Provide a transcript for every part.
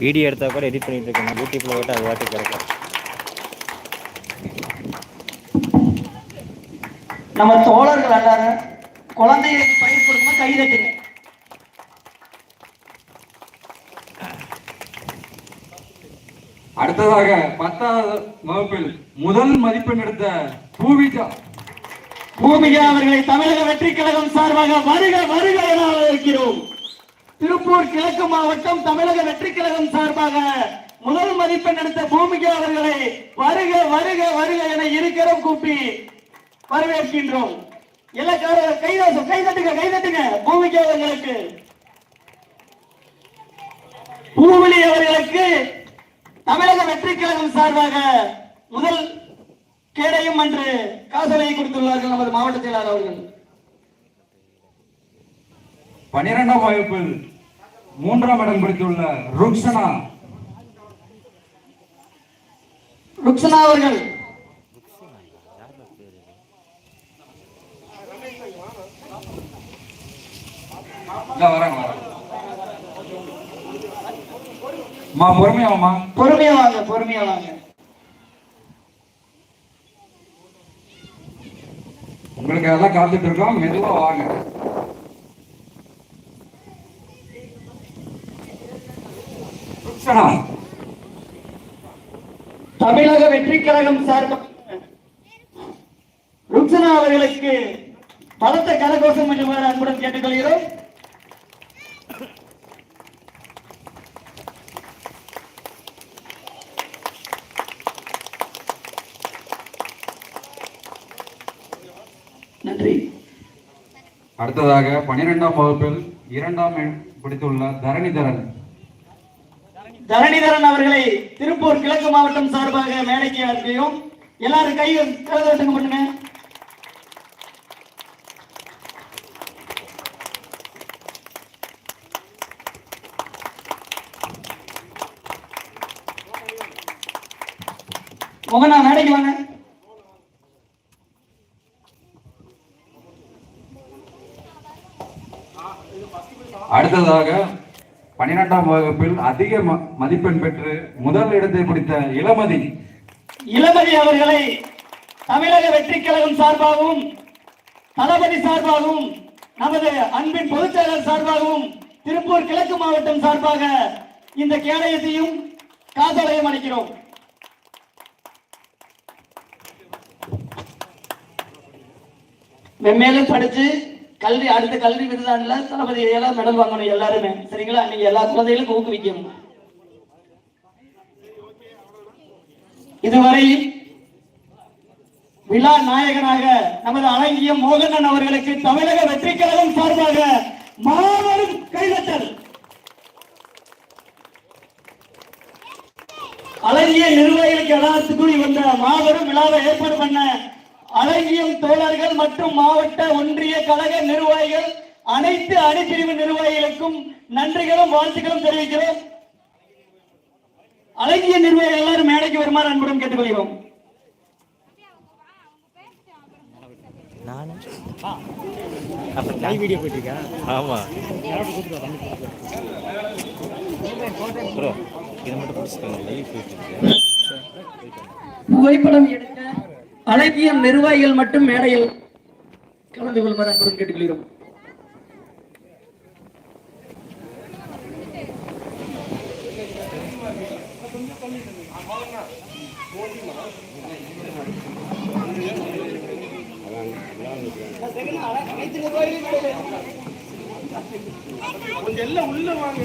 Video எடுத்தால் கூட edit பண்ணிகிட்டு இருக்கேன் யூடியூப்பில் போட்டு அது வாட்டி கிடைக்கும் நம்ம தோழர்கள் எல்லாரும் குழந்தைகளுக்கு பயிர் கொடுக்கும்போது கை தட்டுங்க. அடுத்ததாக பத்தாவது வகுப்பில் முதல் மதிப்பெண் எடுத்த பூவிகா பூமிகா அவர்களை தமிழக வெற்றி கழகம் சார்பாக வருக வருக என வரவேற்கிறோம். திருப்பூர் கிழக்கு மாவட்டம் தமிழக வெற்றி கழகம் சார்பாக முதல் மதிப்பெண் எடுத்த பூமிகா அவர்களை வருக வருக வருக என இருக்கிறோம் கூப்பி வரவேற்கின்றோம். எல்லாரும் கைதாசம் கை தட்டுங்க கை தட்டுங்க. பூமிகா அவர்களுக்கு. பூவிலி அவர்களுக்கு தமிழக வெற்றி கழகம் சார்பாக முதல் கேடயம் என்று காசோலையை கொடுத்துள்ளார்கள் நமது மாவட்ட செயலாளர் அவர்கள். பனிரெண்டாம் வகுப்பில் மூன்றாம் இடம் பிடித்துள்ள ருக்ஷனா. ருக்ஷனா அவர்கள் இல்ல வராங்க அம்மா பொறுமையாமா பொறுமையா வாங்க பொறுமையா வாங்க உங்களுக்கு எல்லாம் காத்துட்டு இருக்கோம் மெதுவா வாங்க. தமிழக வெற்றி கழகம் சார்பாக அவர்களுக்கு பலத்த கரகோஷம் என்று அன்புடன் கேட்டுக்கொள்கிறோம். நன்றி. அடுத்ததாக பனிரெண்டாம் வகுப்பில் இரண்டாம் இடம் பிடித்துள்ள தரணிதரன். தரணிதரன் அவர்களை திருப்பூர் கிழக்கு மாவட்டம் சார்பாக மேடைக்கு அனுப்பியும் எல்லாரும் கை கரகோஷம் பண்ணுங்க. மோகனா மேடைக்கு வாங்க. அடுத்ததாக பன்னிரெண்டாம் வகுப்பில் அதிக மதிப்பெண் பெற்று முதல் இடத்தை பிடித்த இளமதி. இளமதி அவர்களை தமிழக வெற்றி கழகம் சார்பாகவும் தளபதி சார்பாகவும் நமது அன்பின் பொதுச் செயலர் சார்பாகவும் திருப்பூர் கிழக்கு மாவட்டம் சார்பாக இந்த கேடயத்தையும் காசோலையும் அளிக்கிறோம் மென்மேலும் படிச்சு கல்வி அடுத்த கல்வி விருதாண்டுல தளபதி எல்லாம் மெடல் வாங்கணும் எல்லாருமே. சரிங்களா? நீங்க எல்லா குழந்தைகளுக்கும் ஊக்குவிக்கணும். இதுவரை விழா நாயகனாக நமது அழகிய மோகனன் அவர்களுக்கு தமிழக வெற்றி கழகம் சார்பாக மாபெரும் கைதட்டல். அழகிய நிர்வாகிகளுக்கு எல்லாத்துக்கும் கூடி வந்த மாபெரும் விழாவை ஏற்பாடு பண்ண அழகியம் தோழர்கள் மற்றும் மாவட்ட ஒன்றிய கழக நிர்வாகிகள் அனைத்து அணிப்பிரிவு நிர்வாகிகளுக்கும் நன்றிகளும் வாழ்த்துக்களும் தெரிவிக்கிறோம். அழகிய நிர்வாகிகள் எல்லாரும் மேடைக்கு வருமாறு அன்புடன் கேட்டுக்கொள்கிறோம். ஆமா. புகைப்படம் எடுக்க அழகியம் நிர்வாகிகள் மட்டும் மேடையில் கலந்து கொள்மாறு அன்புடன் கேட்டுக்கொள்கிறோம். கொஞ்சம் எல்லாம் உள்ள வாங்க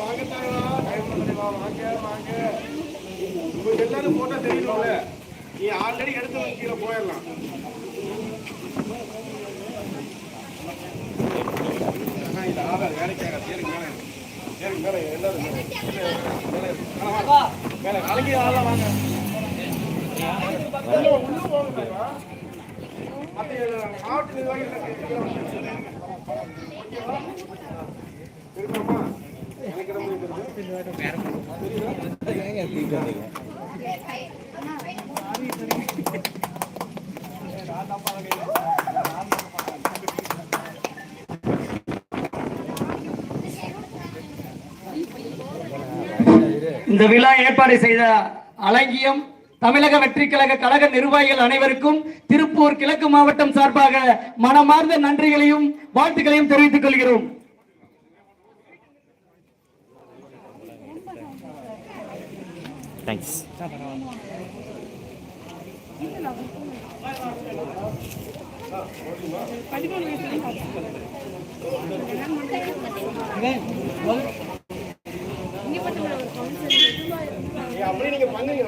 வாங்க. வாங்க வாங்க உங்களுக்கு எல்லாரும் போட்டா தெரியணும்ல நீ ஆல்ரெடி எடுத்து வைக்கிற போயிடலாம். ஆனா, இது இந்த விழா ஏற்பாடு செய்த அலங்கியம் தமிழக வெற்றி கழக கழக நிர்வாகிகள் அனைவருக்கும் திருப்பூர் கிழக்கு மாவட்டம் சார்பாக மனமார்ந்த நன்றிகளையும் வாழ்த்துக்களையும் தெரிவித்துக் கொள்கிறோம். தேங்க்ஸ் அப்படியே நீங்க பண்ணுங்க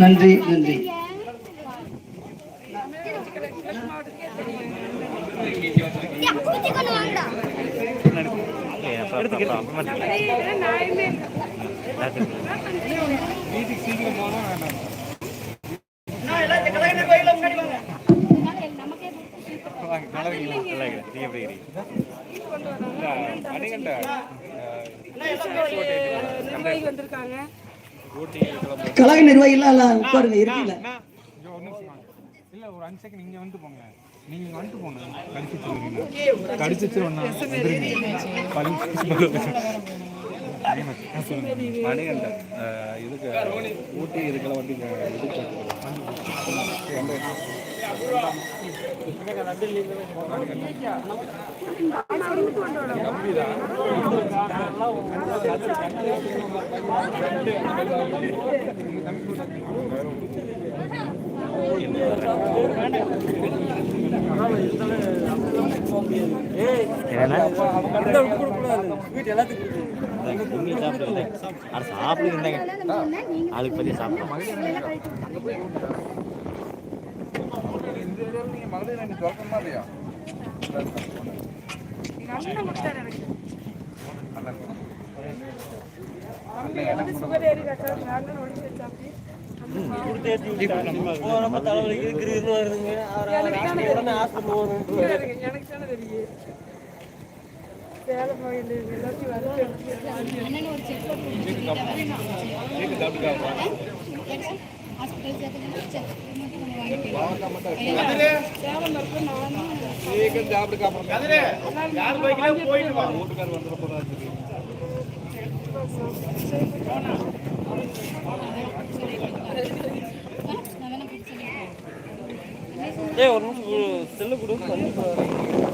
நன்றி நன்றி. நிர்வாகி வந்திருக்காங்க கழக நிர்வாகிகள் எல்லாம் உட்காருங்க இருக்கீங்களா ஒரு அஞ்சு செகண்ட் இங்க வந்துட்டு போங்க. நீங்க இங்க வந்துட்டு போங்க. கடிச்சு சொல்லுவீங்க கடிச்சிச்சு ஒண்ணா மணிகண்டன் இதுக்கு ஊட்டி இதுக்கெல்லாம் வண்டி இதுக்கு சாப்பிடுங்க ஆளுக்கு பத்தி சாப்பிடுங்க நீங்க மகளிர் எனக்கு இருக்கும் சுகர் ஏறி கட்டுறது எங்க ஒழிச்சு வச்சாப்பி எனக்கு தானே தெரியும் சேலை போயிட்டு எல்லாத்தையும் வருது சேலம் இருக்கு போயிட்டு வா வந்துட போறாரு செல்லு கொடு